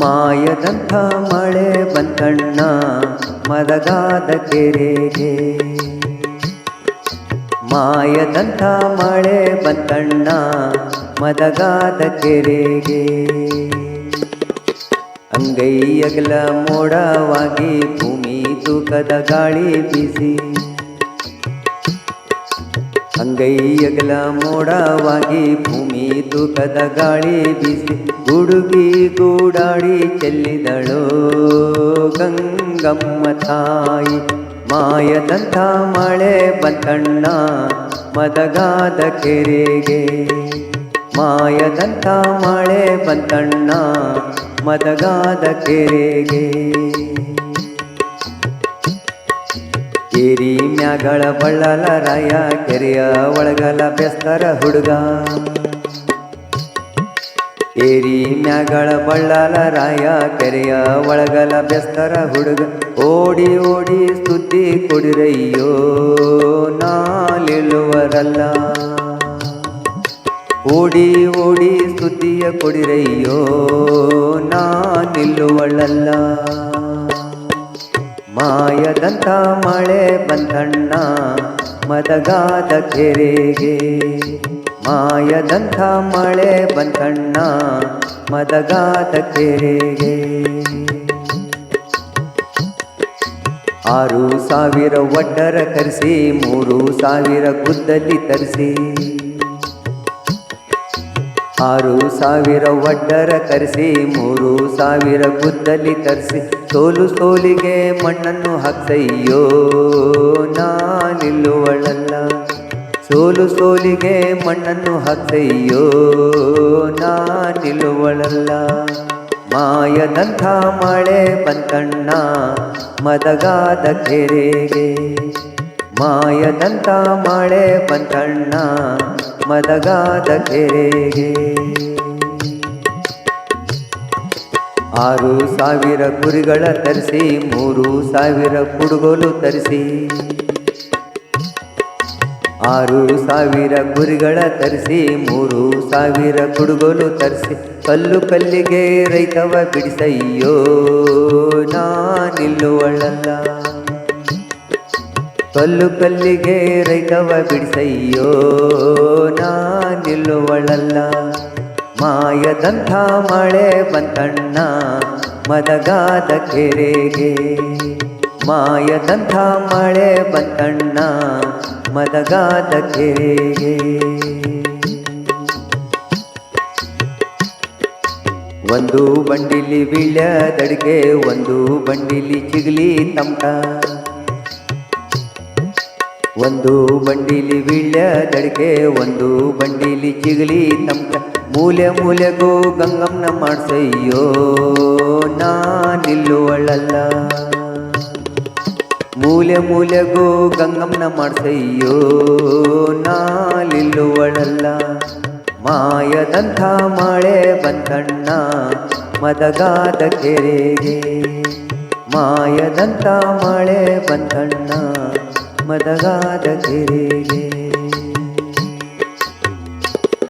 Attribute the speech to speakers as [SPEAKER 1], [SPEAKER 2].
[SPEAKER 1] ಮಾಯದಂಥ ಮಳೆ ಬಂತಣ್ಣ ಮದಗಾದ ಕೆರೆಗೆ. ಮಾಯದಂಥ ಮಳೆ ಬಂತಣ್ಣ ಮದಗಾದ ಕೆರೆಗೆ. ಅಂಗೈಯಗಲ ಮೋಡವಾಗಿ ಭೂಮಿ ತೂಕದ ಗಾಳಿ ಬೀಸಿ ಅಂಗೈಯಗಲ ಮೋಡವಾಗಿ ಭೂಮಿ ತೂಕದ ಗಾಳಿ ಬೀಸಿ ಗುಡುಗಿ ಗೂಡಾಡಿ ಚೆಲ್ಲಿದಳು. ಗಂಗಮ್ಮ ತಾಯಿ, ಮಾಯದಂಥ ಮಳೆ ಬಂತಣ್ಣ, ಮದಗಾದ ಕೆರೆಗೆ. ಮಾಯದಂಥ ಮಳೆ ಬಂತಣ್ಣ, ಮದಗಾದ ಕೆರೆಗೆ. ಕೇರಿ ಮ್ಯಾಗಳ ಬಳ್ಳಲ ರಾಯ ಕೆರೆಯ ಒಳಗಲ ಬೆಸ್ತರ ಹುಡುಗ. ಏರಿ ಮ್ಯಾಗಳ ಬಳ್ಳಲ ರಾಯ ಕೆರೆಯ ಒಳಗಲ ಬೆಸ್ತರ ಹುಡುಗ. ಓಡಿ ಓಡಿ ಸುದ್ದಿ ಕೊಡಿರಯ್ಯೋ, ನಾಲಿಳುವರಲ್ಲ. ಓಡಿ ಓಡಿ ಸುದ್ದಿಯ ಕೊಡಿರಯ್ಯೋ ನಾ ನಿಲ್ಲುವಳಲ್ಲ ಮಾಯದಂಥ ಮಳೆ ಬಂದಣ್ಣ ಮದಗಾದ ಕೆರೆಗೆ. ಮಾಯದಂಥ ಮಳೆ ಬಂದಣ್ಣ ಮದಗಾದ ಕೆರೆಗೆ. ಆರು ಸಾವಿರ ಒಡ್ಡರ ಕರೆಸಿ, ಮೂರು ಸಾವಿರ ಗುದ್ದಲಿ ತರಿಸಿ. ಆರು ಸಾವಿರ ಒಡ್ಡರ ಕರೆಸಿ, ಮೂರು ಸಾವಿರ ಗುದ್ದಲಿ ತರಿಸಿ ಸೋಲು ಸೋಲಿಗೆ ಮಣ್ಣನ್ನು ಹಾಕ್ತಯ್ಯೋ ನಾ ನಿಲ್ಲುವಳಲ್ಲ ಸೋಲು ಸೋಲಿಗೆ ಮಣ್ಣನ್ನು ಹಾಕ್ತಯ್ಯೋ ನಾ ನಿಲ್ಲುವಳಲ್ಲ ಮಾಯದಂಥ ಮಳೆ ಬಂತಣ್ಣ, ಮದಗಾದ ಕೆರೆಗೆ. ಮಾಯದಂಥ ಮಳೆ ಪಂತಣ್ಣ ಮದಗಾದ ಕೆರೆಗೆ. ಆರು ಸಾವಿರ ಕುರಿಗಳ ತರಿಸಿ, ಮೂರು ಸಾವಿರ ಕುಡುಗೋಲು ತರಿಸಿ. ಆರು ಸಾವಿರ ಕುರಿಗಳ ತರಿಸಿ, ಮೂರು ಸಾವಿರ ಕುಡುಗೋಲು ತರಿಸಿ. ಕಲ್ಲು ಕಲ್ಲಿಗೆ ರೈತವ ಬಿಡಿಸಯ್ಯೋ ನಾ ನಿಲ್ಲುವಳಲ್ಲ ಕಲ್ಲು ಕಲ್ಲಿಗೆ ರೈತವ ಬಿಡಿಸಯ್ಯೋ ನಾ ನಿಲ್ಲುವಳಲ್ಲ ಮಾಯದಂಥ ಮಳೆ ಬಂತಣ್ಣ, ಮದಗಾದ ಕೆರೆಗೆ. ಮಾಯದಂಥ ಮಳೆ ಬಂತಣ್ಣ, ಮದಗಾದ ಕೆರೆಗೆ. ಒಂದು ಬಂಡಿಲಿ ಬೀಳ್ಯದಡಿಗೆ ಒಂದು ಬಂಡಿಲಿ ಚಿಗಲಿ ತಮಟ ಒಂದು ಬಂಡಿಲಿ ಬೀಳ್ಯದಡಿಗೆ ಒಂದು ಬಂಡಿಲಿ ಚಿಗಲಿ ತಮ್ಕ ಮೂಲೆ ಮೂಲೆಗೂ ಗಂಗಮ್ಮನ ಮಾಡ್ಸಯ್ಯೋ ನಾ ನಿಲ್ಲುವಳಲ್ಲ ಮೂಲೆ ಮೂಲೆಗೂ ಗಂಗಮ್ಮನ ಮಾಡ್ಸಯ್ಯೋ ನಾ ನಿಲ್ಲುವಳಲ್ಲ ಮಾಯದಂಥ ಮಳೆ ಬಂತಣ್ಣ, ಮದಗಾದ ಕೆರೆಗೆ. ಮಾಯದಂಥ ಮಳೆ ಬಂತಣ್ಣ ಮದಗಾದ ಕೆರೆಗೆ